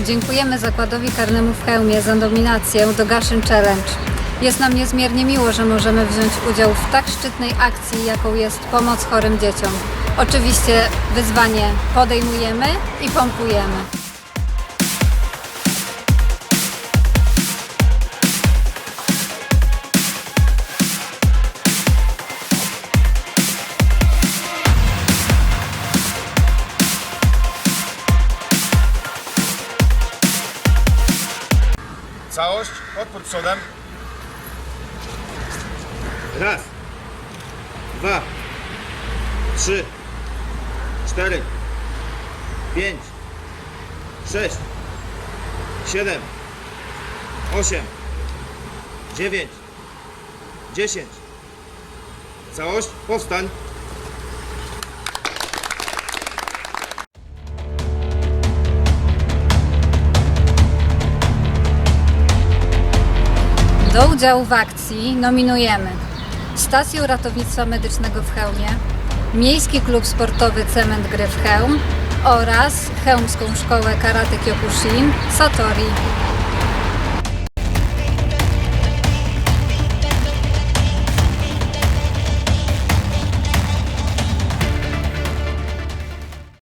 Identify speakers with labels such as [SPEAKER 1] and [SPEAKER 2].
[SPEAKER 1] Dziękujemy Zakładowi Karnemu w Chełmie za nominację do Gaszyn Challenge. Jest nam niezmiernie miło, że możemy wziąć udział w tak szczytnej akcji, jaką jest pomoc chorym dzieciom. Oczywiście wyzwanie podejmujemy i pompujemy.
[SPEAKER 2] Całość, odpór przodem.
[SPEAKER 3] Raz, dwa, trzy, cztery, pięć, sześć, siedem, osiem, dziewięć, dziesięć. Całość, powstań.
[SPEAKER 1] Do udziału w akcji nominujemy Stację Ratownictwa Medycznego w Chełmie, Miejski Klub Sportowy Cement Gry w Chełm oraz Chełmską Szkołę Karate Kyokushin Satori.